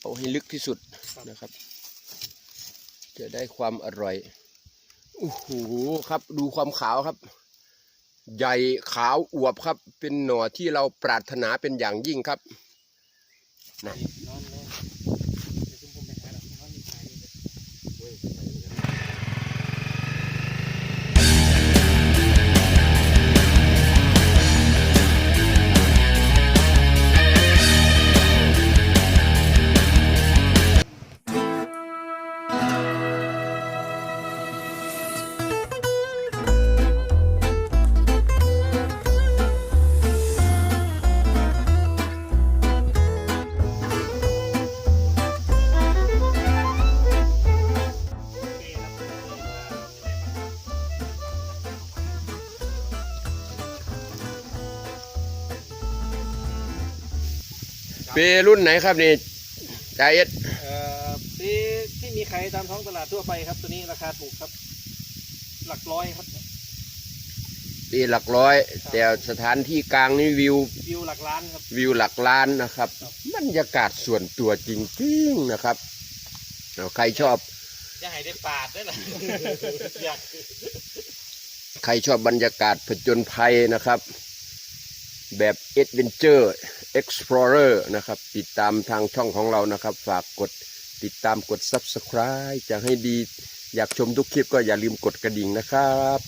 เอาให้ลึกที่สุดนะครับ จะได้ความอร่อยโอ้โหครับ ดูความขาวครับ ใหญ่ขาวอวบครับ เป็นหน่อที่เราปรารถนาเป็นอย่างยิ่งครับนะ ปรุ่นไหนครับนี่จาเอ็ดเอ่อที่ที่มีขายตามท้องตลาดทั่วไปครับ ตัวนี้ราคาถูกครับ หลักร้อยครับ ปีหลักร้อย แต่สถานที่กลางนี่วิว วิวหลักล้านครับ วิวหลักล้านนะครับบรรยากาศส่วนตัวจริงๆนะครับเอาใครชอบ จะให้ได้ปาดได้หรออยากใครชอบบรรยากาศผจญภัยนะครับ แบบ Adventure Explorer นะครับ ติดตามทางช่องของเรานะครับ ฝากกดติดตามกด Subscribe จะให้ดีอยากชมทุกคลิปก็อย่าลืมกดกระดิ่งนะครับ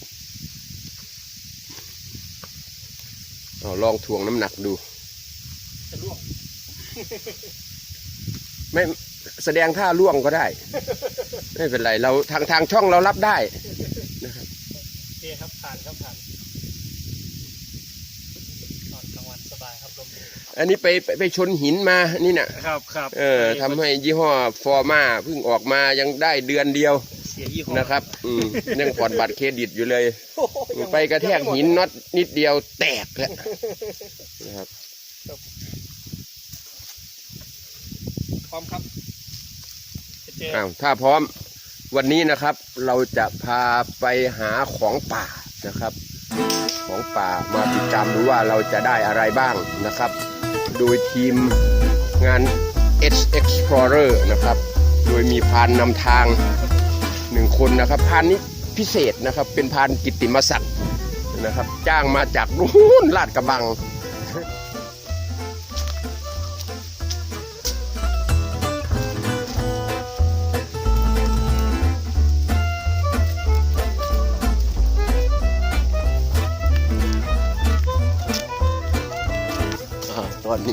เอาลองถ่วงน้ำหนักดูจะล่วงไม่แสดงท่าล่วงก็ได้ ไม่เป็นไรเราทางทางช่องเรารับได้โอเคครับผ่านครับผ่านนอนกลางวันสบายครับลมอันนี้ไปไปไปชนหินมานี่น่ะ ครับครับเออทำให้ยี่ห้อฟอร์มาเพิ่งออกมายังได้เดือนเดียวเสียยี่ห้อนะครับ อืมยังผ่อนบัตรเครดิตอยู่เลย โอ้โหยังไปกระแทกหินน็อตนิดเดียวแตกแล้วนะครับ พร้อมครับจะเจออ้าวถ้าพร้อมวันนี้นะครับเราจะพาไปหาของป่านะครับ ของป่ามาติดตามดูว่าเราจะได้อะไรบ้างนะครับ โดยทีมงาน S Explorer นะครับ โดยมีพานนำทางหนึ่งคนนะครับ พานนี้พิเศษนะครับ เป็นพานกิตติมศักดิ์นะครับ จ้างมาจากนู่นลาดกระบัง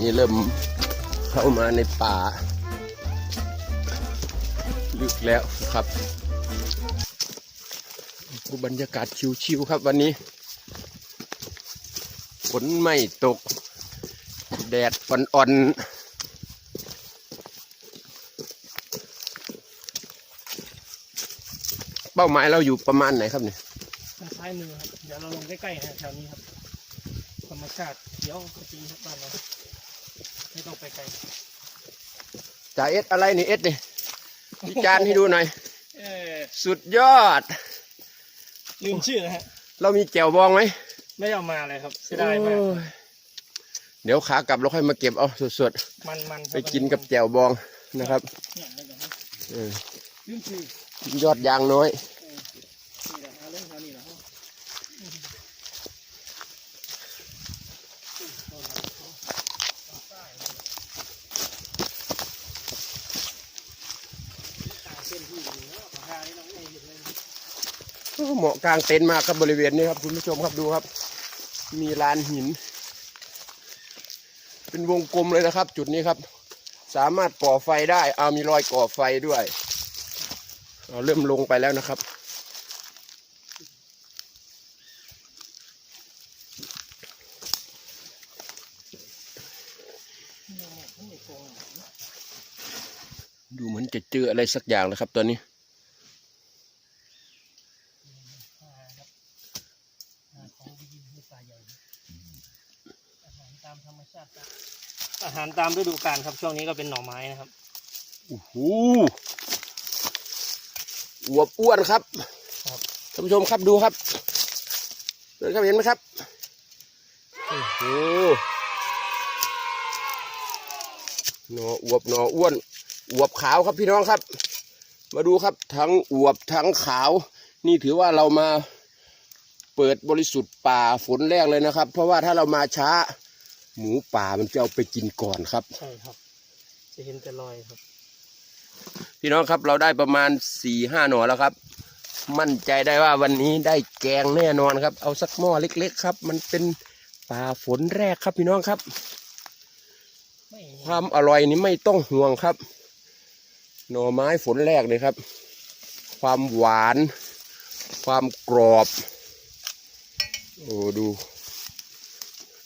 นี้เริ่มเข้ามาในป่า ลึกแล้วครับบรรยากาศชิวๆครับวันนี้ฝนไม่ตก แดดอ่อนๆ เป้าหมายเราอยู่ประมาณไหนครับเนี่ยทางซ้ายมือครับ เดี๋ยวเราลงใกล้ๆนะแถวนี้ครับ ธรรมชาติเขียวขจีครับบ้านเรา ไม่ต้องไปไกลจ่าเอสอะไรนี่เอสนี่วิจารณ์ให้ดูหน่อย เออสุดยอด ลืมชื่อนะฮะ เรามีแจวบองไหมไม่ได้เอามาเลยครับเสียดายมาก โอ้ยเดี๋ยวขากลับเราค่อยมาเก็บเอาสดมันมันๆไปกินกับแจวบองนะครับเนี่ยได้ยังไงเออลืมชื่อยอดยางน้อย นี่แหละเอาเรื่องแถวนี้แหละเส้นที่อยู่เนาะราคานี่เราไม่เห็นเลย เหมาะกลางเต็นท์มากครับบริเวณนี้ครับ คุณผู้ชมครับดูครับ มีลานหิน เป็นวงกลมเลยนะครับ จุดนี้ครับ สามารถก่อไฟได้เอามีรอยก่อไฟด้วยเอาเริ่มลงไปแล้วนะครับดูเหมือนจะเจออะไรสักอย่างนะครับตอนนี้ ของดีในป่าใหญ่อาหารตามธรรมชาติครับอาหาร ตามฤดูกาลครับ ช่วงนี้ก็เป็นหน่อไม้นะครับโอ้โหอวบอ้วนครับครับท่านผู้ชมครับดูครับเห็นครับเห็นไหมครับโอ้โหหนออวบหนออ้วนอวบขาวครับพี่น้องครับ มาดูครับทั้งอวบทั้งขาว นี่ถือว่าเรามาเปิดบริสุทธิ์ป่าฝนแรกเลยนะครับ เพราะว่าถ้าเรามาช้า หมูป่ามันจะเอาไปกินก่อนครับ ใช่ครับ จะเห็นแต่รอยครับ พี่น้องครับเราได้ประมาณสี่ห้าหน่อแล้วครับ มั่นใจได้ว่าวันนี้ได้แกงแน่นอนครับ เอาสักหม้อเล็ก ๆ ครับ มันเป็นป่าฝนแรกครับ พี่น้องครับไม่ความอร่อยนี้ไม่ต้องห่วงครับ หน่อไม้ฝนแรกเลยครับ ความหวาน ความกรอบ โอ้ดู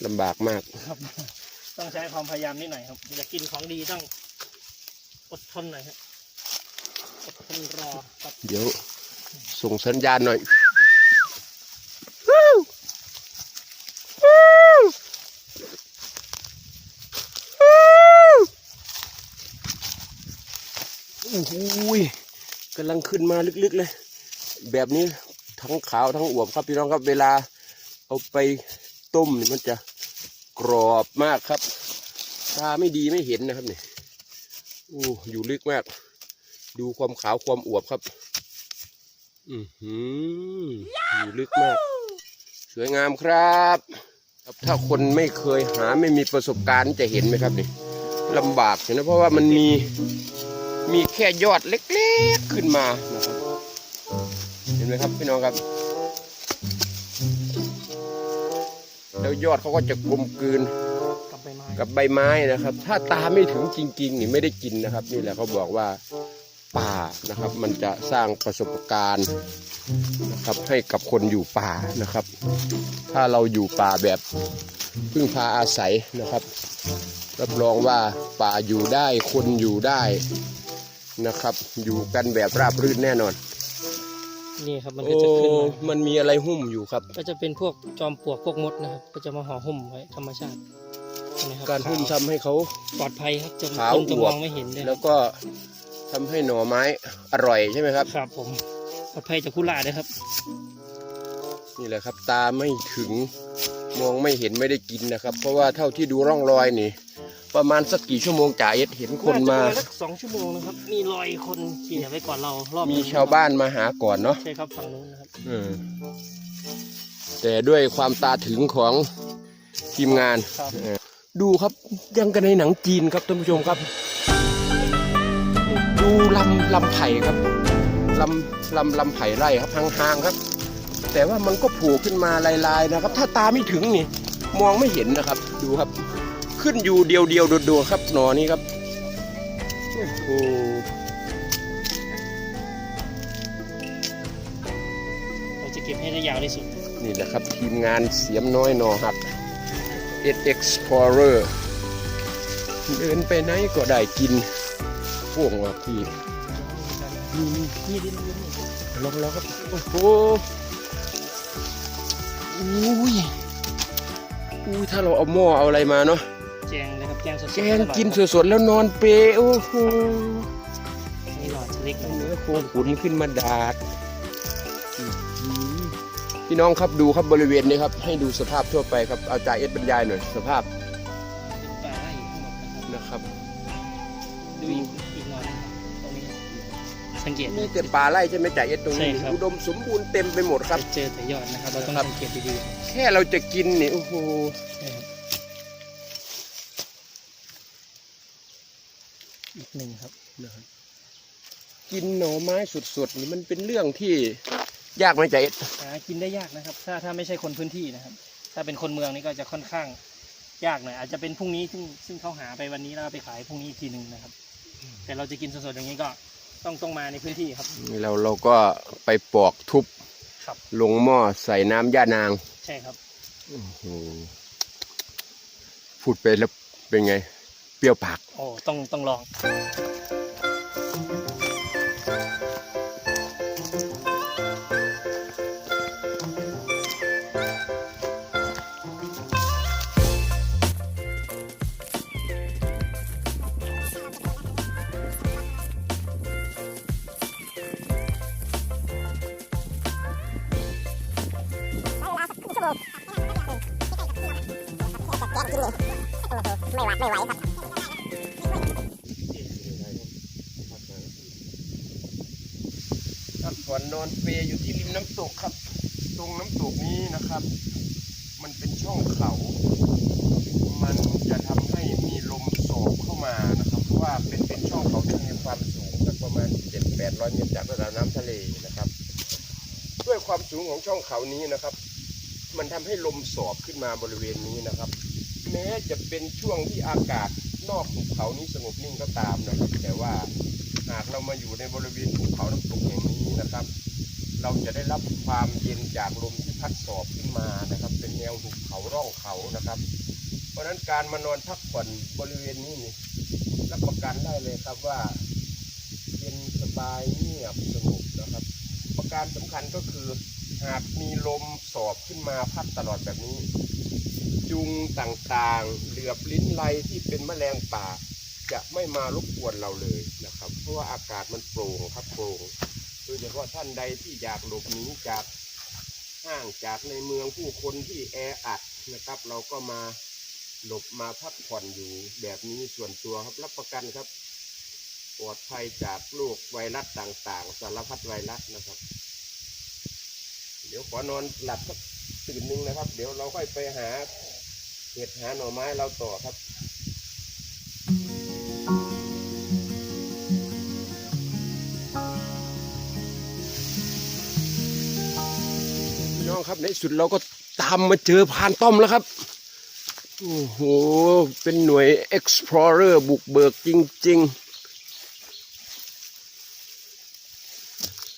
ลำบากมาก ครับ ต้องใช้ความพยายามนิดหน่อยครับอยากกินของดีต้องอดทนหน่อยครับอดทนรอครับเดี๋ยว ส่งสัญญาณหน่อย โอ้โหยกำลังขึ้นมาลึกๆเลย แบบนี้ทั้งขาวทั้งอวบครับพี่น้องครับเวลาเอาไป ต้มนี่มันจะกรอบมากครับ ตาไม่ดีไม่เห็นนะครับเนี่ยโอ้อยู่ลึกมาก ดูความขาวความอวบครับ อือหืออยู่ลึกมาก สวยงามครับครับถ้าคนไม่เคยหาไม่มีประสบการณ์จะเห็นไหมครับนี่ลำบากเห็นนะเพราะว่ามันมีมีแค่ยอดเล็กๆขึ้นมานะครับ เห็นไหมครับพี่น้องครับ แล้วยอดเขาก็จะกลมกลืนกับใบไม้กับใบไม้นะครับ ถ้าตาไม่ถึงจริงๆนี่ไม่ได้กินนะครับ นี่แหละเขาบอกว่าป่านะครับ มันจะสร้างประสบการณ์นะครับให้กับคนอยู่ป่านะครับ ถ้าเราอยู่ป่าแบบพึ่งพาอาศัยนะครับ รับรองว่าป่าอยู่ได้คนอยู่ได้นะครับ อยู่กันแบบราบรื่นแน่นอน นี่ครับมันก็โอ้จะขึ้นมามันมีอะไรหุ้มอยู่ครับ ก็จะเป็นพวกจอมปลวกพวกมดนะครับ ก็จะมาห่อหุ้มไว้ธรรมชาติเห็นไหมครับการหุ้มขาวทำให้เขาปลอดภัยครับจะขาวคนจะอมวบองไม่เห็นด้วยคแล้รัวบก็ทำให้หน่อไม้อร่อยใช่ไหมครับครับผมปลอดภัยจากผู้ล่าด้วยครับ นี่แหละครับตาไม่ถึงมองไม่เห็นไม่ได้กินนะครับ เพราะว่าเท่าที่ดูร่องรอยนี่ ประมาณสักกี่ชั่วโมงจ่าเอ็ดเห็นคนมาน่จะประณสักสองชั่วโมงนะครับ มีรอยคนขี่ไว้ก่อนเรารอบมีหนึ่งชาวบ้านมาหาก่อนเนาะใช่ครับฝั่งนู้นนะครับเออแต่ด้วยความตาถึงของทีมงานครับเออดูครับยังกันในหนังจีนครับท่านผู้ชมครับ ดูลำลำไผ่ครับลำลำลำไผ่ไร่ครับห่างๆครับ แต่ว่ามันก็โผล่ขึ้นมาลายๆนะครับ ถ้าตาไม่ถึงนี่ มองไม่เห็นนะครับ ดูครับ ขึ้นอยู่เดียวเดียวๆโดดๆครับหนอนี้ครับโอ้โหเราจะเก็บให้ได้ยาวที่สุด นี่แหละครับทีมงานเสียมน้อยหนอหัก Ed Explorer เดินไปไหนก็ได้กินพวกว่าพี่นี่นี่ดินดินนี่ลองแล้วครับ โอ้โหอุ้ยอุ้ยถ้าเราเอาหม้อเอาอะไรมาเนาะ แจงเลยครับแจงสดๆแกงกินสดๆแล้วนอนเปรย์โอ้โหนี่หลอดเล็กเนื้อโคขุนขึ้นมาดาดอื้อหือพี่น้องครับดูครับบริเวณนี้ครับ ให้ดูสภาพทั่วไปครับเอาจ่าเอ็ดบรรยายหน่อยสภาพเป็นป่าไร่ทั้งหมดนะครับนะครับดูอีกอีกหน่อยหนึ่งตรงนี้สังเกตมีแต่ป่าไร่ใช่ไหมจ่าเอ็ดตรงนี้ใช่ครับอุดมสมบูรณ์เต็มไปหมดครับจะเจอแต่ยอดนะครับเราต้องครับสังเกตดีแค่เราจะกินนี่โอ้โห ๆใช่ครับอีกหนึ่งครับกินหน่อไม้สดๆนี่มันเป็นเรื่องที่ยากไหมจ่าเอ็ดหากินได้ยากนะครับ ถ้าถ้าไม่ใช่คนพื้นที่นะครับ ถ้าเป็นคนเมืองนี่ก็จะค่อนข้างยากหน่อยอาจจะเป็นพรุ่งนี้ซึ่งซึ่งเขาหาไปวันนี้แล้วเอาไปขายพรุ่งนี้อีกทีหนึ่งนะครับ แต่เราจะกินสดๆอย่างนี้ก็ต้องต้องมาในพื้นที่ครับ นี่เราเราก็ไปปอกทุบครับ ลงหม้อใส่น้ำย่านางใช่ครับ โอ้โหพูดไปแล้วเป็นไง เปรี้ยวปาก โอ้ต้องต้องลอง อนนอนเปย์อยู่ที่ริมน้ำตกครับ ตรงน้ำตกนี้นะครับ มันเป็นช่องเขา มันจะทำให้มีลมโสบเข้ามานะครับเพราะว่าเป็นเป็นช่องเขาที่มีความสูงสักประมาณ7-800เมตรจากระดับน้ำทะเลนะครับ ด้วยความสูงของช่องเขานี้นะครับ มันทำให้ลมสอบขึ้นมาบริเวณนี้นะครับ แม้จะเป็นช่วงที่อากาศนอกภูเขานี้สงบนิ่งก็ตามนะครับแต่ว่าากเรามาอยู่ในบริเวณภูเขาน้ำตกแห่งนี้นะครับ เราจะได้รับความเย็นจากลมที่พัดสอบขึ้นมานะครับ เป็นแนวหุบเขาร่องเขานะครับ เพราะฉะนั้นการมานอนพักผ่อนบริเวณนี้นี่รับประกันได้เลยครับว่าเย็นสบายเงียบสงบนะครับ ประการสำคัญก็คือหากมีลมสอบขึ้นมาพัดตลอดแบบนี้ ยุงต่างๆ เหลือบลิ้นไลที่เป็นแมลงป่า จะไม่มารบกวนเราเลยนะครับ เพราะว่าอากาศมันโปร่งครับโปร่งโดยเฉพาะท่านใดที่อยากหลบหนีจากห้างจากในเมืองผู้คนที่แออัดนะครับ เราก็มาหลบมาพักผ่อนอยู่แบบนี้ส่วนตัวครับรับประกันครับปลอดภัยจากโรคไวรัสต่างๆ สารพัดไวรัสนะครับ เดี๋ยวขอนอนหลับสักตื่นนึงนะครับ เดี๋ยวเราค่อยไปหาเห็ดหาหน่อไม้เราต่อครับ น้องครับในสุดเราก็ตามมาเจอพานต้อมแล้วครับ โอ้โห เป็นหน่วย explorer บุกเบิกจริง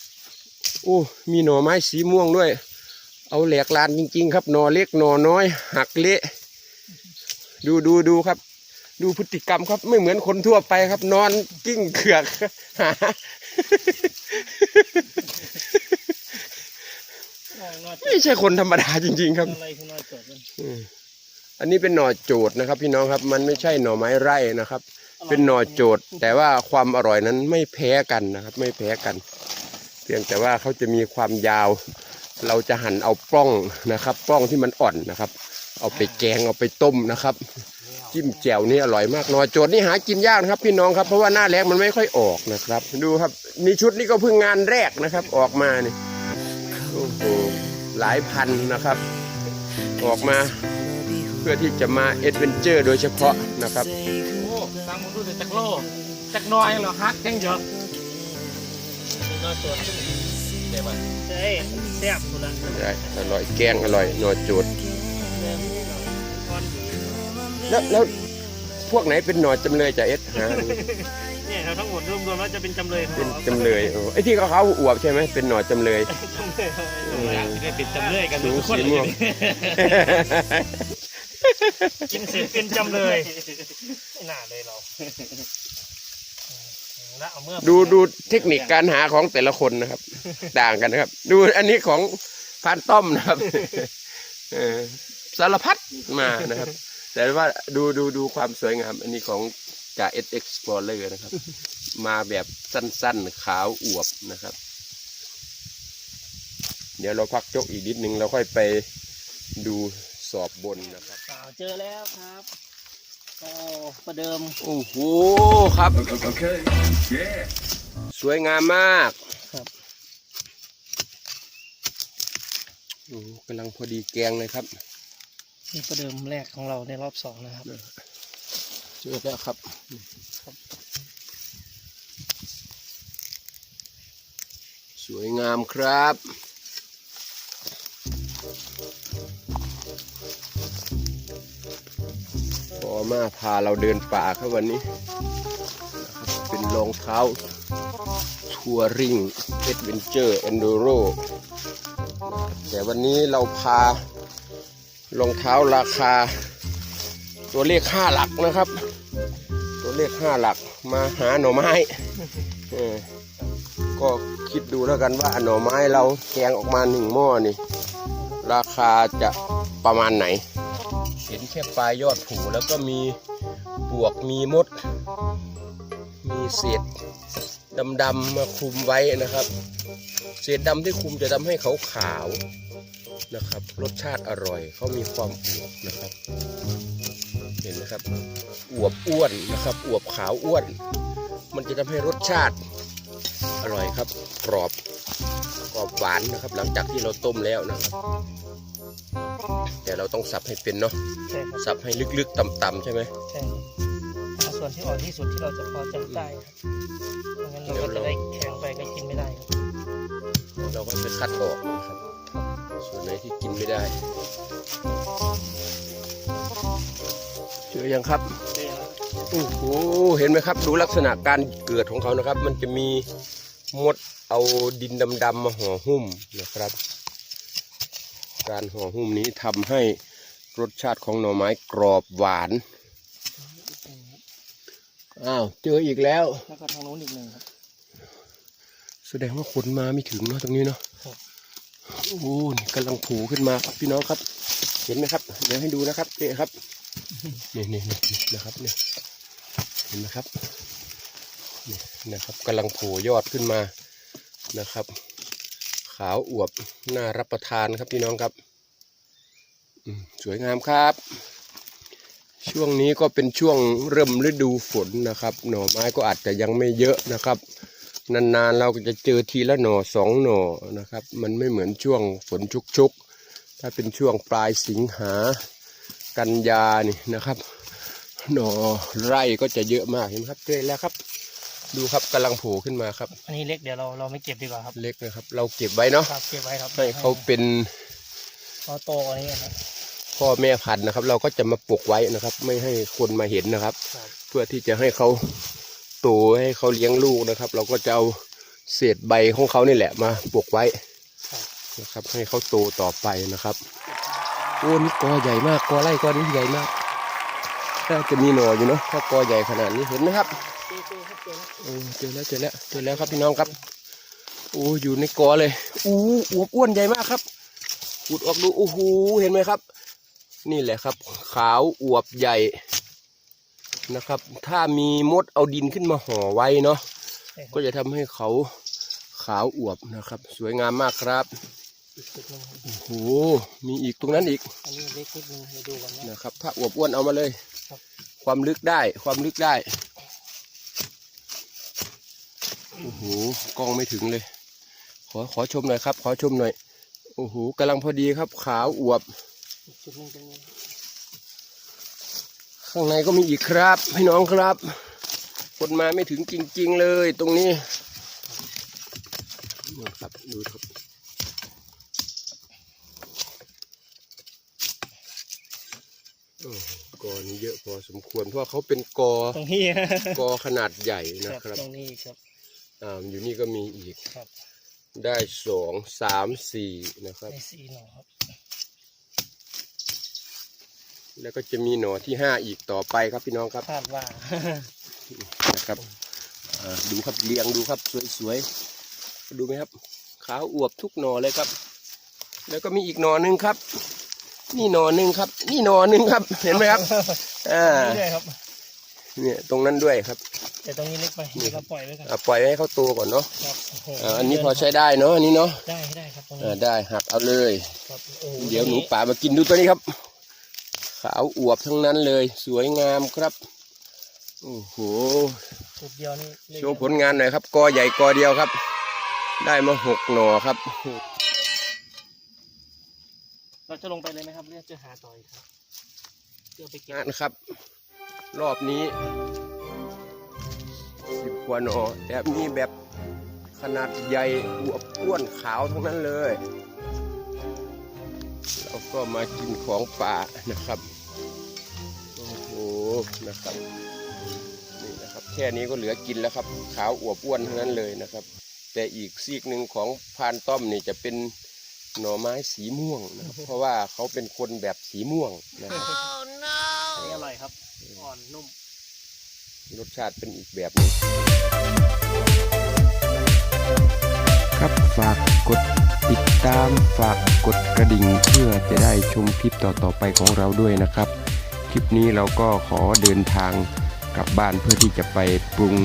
ๆ โอ้ มีหน่อไม้สีม่วงด้วย เอาแหลกลานจริง ๆ ครับ หน่อเล็กหน่อน้อย หักเละ ดูดูดูครับ ดูพฤติกรรมครับ ไม่เหมือนคนทั่วไปครับ นอนกิ้งเขือกหา ไม่ใช่คนธรรมดาจริง ๆ ครับอะไรคือนอจดมันอืมอันนี้เป็นหน่อโจดนะครับ พี่น้องครับ มันไม่ใช่หน่อไม้ไร่นะครับ เป็นหน่อโจดแต่ว่าความอร่อยนั้นไม่แพ้กันนะครับ ไม่แพ้กัน เพียงแต่ว่าเขาจะมีความยาว เราจะหั่นเอาปล้องนะครับปล้องที่มันอ่อนนะครับ เอาไปแกงเอาไปต้มนะครับจิ้มแจ่วนี่อร่อยมากหน่อโจดนี่หากินยากนะครับ พี่น้องครับเพราะว่าหน้าแรงมันไม่ค่อยออกนะครับ ดูครับนี่ชุดนี้ก็เพิ่งงานแรกนะครับ ออกมานี่ โอ้โหหลายพันนะครับ ออกมาเพื่อที่จะมาเอ็ดเวนเจอร์โดยเฉพาะนะครับโอ้ตามผมดูแต่จักโลจักน้อยเหรอฮักยังเยอะนอจดเดี๋ยวมาเจ๊แซ่บสุดละได้อร่อยแกงอร่อยหน่อโจดเนื้อนี่หน่อยทอนดีแล้วแล้วพวกไหนเป็นหน่อจำเลยจะเอ็ดหาดู เนี่ยเราทั้งหมดรวมรวมๆแล้วจะเป็นจำเลยของเป็นราจำเลยโอ้ไอ้ที่เขาเขาอวบใช่ไหมเป็นหน่อจำเลยจำเลยอืมจะได้เป็นจำเลยกันสูงทุกคนสีเลม่วง ยกินเสร็จเป็นจำเลยไม่น่าเลยเราแล้วเอาเมื่อดูดูเทคนิคการหาของแต่ละคนนะครับ ต่างกันนะครับ ดูอันนี้ของพานต้อมนะครับเออสารพัดมานะครับ แต่ว่าดูดูดูความสวยงาม อันนี้ของ จ่าเอสเอ็กซ์พลอเรอร์นะครับ มาแบบสั้นๆ ขาวอวบนะครับ เดี๋ยวเราพักโจกอีกนิดนึง เราค่อยไปดูสอบบนนะครับอ่าเจอแล้วครับโอ้ประเดิม โอ้โหครับ Okay. Yeah. สวยงามมากครับโอ้โหกำลังพอดีแกงเลยครับ นี่ประเดิมแรกของเราในรอบสองนะครับ เจอแล้วครับสวยงามครับพอมาพาเราเดินป่าครับวันนี้ เป็นรองเท้าทัวริงเอ็ดเวนเจอร์เอนดูโรแต่วันนี้เราพารองเท้าราคา ตัวเลขห้าหลักนะครับ เลขห้าหลักมาหาหน่อไม้เออก็คิดดูแล้วกันว่าหน่อไม้เราแกงออกมาหนึ่งหม้อนี่ ราคาจะประมาณไหน เห็นแค่ปลายยอดผูแล้วก็มีปวกมีมด มีเศษดำๆมาคลุมไว้นะครับ เศษดำที่คลุมจะทำให้เขาขาวนะครับ รสชาติอร่อยเขามีความอวบนะครับ เห็นไหมครับอวบอ้วนนะครับอวบขาวอ้วน มันจะทำให้รสชาติอร่อยครับกรอบกรอบหวานนะครับ หลังจากที่เราต้มแล้วนะครับ แต่เราต้องสับให้เป็นเนาะใช่ครับสับให้ลึกๆต่ำๆใช่ไหมใช่เอาส่วนที่อ่อนที่สุดที่เราจะพอจะได้ครับไม่งั้นเราก็จะได้แข็งไปก็กินไม่ได้ครับเราก็จะคัดออกนะครับส่วนไหนที่กินไม่ได้เจอยังครับใช่ครับโอ้โหเห็นไหมครับ ดูลักษณะการเกิดของเขานะครับ มันจะมีมดเอาดินดำๆมาห่อหุ้มนะครับ การห่อหุ้มนี้ทำให้รสชาติของหน่อไม้กรอบหวานอ้าวเจออีกแล้วแล้วก็ทางโน้นอีกหนึ่งครับแสดงว่าคนมาไม่ถึงเนาะตรงนี้เนาะครับโอ้โหนี่กำลังผูขึ้นมาครับพี่น้องครับ เห็นไหมครับ เดี๋ยวให้ดูนะครับนี่ครับ นี่นี่นี่นะครับนี่เห็นไหมครับนี่นะครับกำลังโผล่ยอดขึ้นมานะครับ ขาวอวบน่ารับประทานครับพี่น้องครับสวยงามครับ ช่วงนี้ก็เป็นช่วงเริ่มฤดูฝนนะครับ หน่อไม้ก็อาจจะยังไม่เยอะนะครับ นานๆเราก็จะเจอทีละหน่อสองหน่อนะครับ มันไม่เหมือนช่วงฝนชุกๆถ้าเป็นช่วงปลายสิงหา กันยานี่นะครับหน่อไร่ก็จะเยอะมากเห็นไหมครับเจอแล้วครับ ดูครับกำลังโผล่ขึ้นมาครับ อันนี้เล็กเดี๋ยวเราเราไม่เก็บดีกว่าครับ เล็กนะครับ เราเก็บไว้เนาะครับเก็บไว้ครับให้เขาเป็นเขาโตกว่านี้ครับพ่อแม่พันธุ์นะครับ เราก็จะมาปลูกไว้นะครับ ไม่ให้คนมาเห็นนะครับครับ เพื่อที่จะให้เขาโตให้เขาเลี้ยงลูกนะครับ เราก็จะเอาเศษใบของเขานี่แหละมาปลูกไว้ครับนะครับ ให้เขาโตต่อไปนะครับ โอ้นี่กอใหญ่มากกอไร่กอนี้ใหญ่มากน่าจะมีหน่ออยู่เนาะถ้ากอใหญ่ขนาดนี้เห็นไหมครับเจอเจอครับเจอแล้วโอ้เจอแล้วเจอแล้วเจอแล้วครับพี่น้องครับโอ้อยู่ในกอเลยอู้อวบอ้วนใหญ่มากครับขุดออกดูโอ้โหเห็นไหมครับ นี่แหละครับ ขาวอวบใหญ่นะครับ ถ้ามีมดเอาดินขึ้นมาห่อไว้เนาะใช่ครับก็จะทำให้เขาขาวอวบนะครับ สวยงามมากครับ อีกจุดหนึงครับโอ้โห มีอีกตรงนั้นอีก อันนี้เล็กนิดนึงมาดูกันว่านะครับ ถ้าอวบอ้วนเอามาเลยครับความลึกได้ ความลึกได้ โอ้โห กล้องไม่ถึงเลย ขอขอชมหน่อยครับ ขอชมหน่อย โอ้โหกำลังพอดีครับ ขาวอวบ อีกจุดหนึงตรงนี้ข้างในก็มีอีกครับ พี่น้องครับ คนมาไม่ถึงจริง ๆ เลย ตรงนี้นี่ครับดูครับโอ้ กอนี้เยอะพอสมควร เพราะว่าเขาเป็นกอตรงนี้กอขนาดใหญ่คนะรับครับตรงนี้ครับอ่าอยู่นี่ก็มีอีกครับได้สองสามสี่นะครับได้สี่หน่อครับ แล้วก็จะมีหน่อที่ห้าอีกต่อไปครับพี่น้องครับคาดว่านะครับอ่าดูครับเรียงดูครับสวยๆดูไหมครับขาวอวบทุกหน่อเลยครับ แล้วก็มีอีกหน่อหนึ่งครับ นี่หน่อหนึ่งครับ นี่หน่อหนึ่งครับ เห็นไหมครับ อ่านี่ด้วยครับ เนี่ยตรงนั้นด้วยครับ แต่ตรงนี้เล็กไปเดี๋ยวเราปล่อยไว้ก่อนอ่าปล่อยให้เขาโตก่อนเนาะครับโอ้โหอ่าอันนี้พอใช้ได้เนาะอันนี้เนาะได้ได้ครับตรงนี้อ่าได้หักเอาเลย ครับโอ้โเดี๋ยวหนูป่ามากินดูตัวนี้ครับ ขาวอวบทั้งนั้นเลย สวยงามครับโอ้โหจุดเดียวนี่เล็กโชว์ผลงานหน่อยครับกอใหญ่กอเดียวครับ ได้มาหกหน่อครับ เราจะลงไปเลยไหมครับเรียกจะหาต่ออีกครับเพื่อไปเก็บงานครับ รอบนี้สิบกว่าหนอแต่มีแบบขนาดใหญ่อวบอ้วนขาวทั้งนั้นเลย เราก็มากินของป่านะครับ โอ้โหนะครับนี่นะครับ แค่นี้ก็เหลือกินแล้วครับ ขาวอวบอ้วนทั้งนั้นเลยนะครับ แต่อีกซีกหนึ่งของพานต้อมนี่จะเป็น หน่อไม้สีม่วงนะครับ เพราะว่าเขาเป็นคนแบบสีม่วงนะครับ อันนี้อร่อยครับ อ่อนนุ่ม รสชาติเป็นอีกแบบหนึง ครับฝากกดติดตามฝากกดกระดิ่งเพื่อจะได้ชมคลิปต่อๆไปของเราด้วยนะครับ คลิปนี้เราก็ขอเดินทางกลับบ้านเพื่อที่จะไปปรุง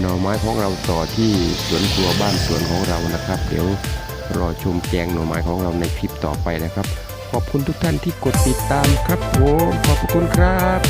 หน่อไม้ของเราต่อที่สวนครัวบ้านสวนของเรานะครับ เดี๋ยว รอชมแกงหน่อไม้ของเราในคลิปต่อไปนะครับ ขอบคุณทุกท่านที่กดติดตามครับผมขอบคุณครับ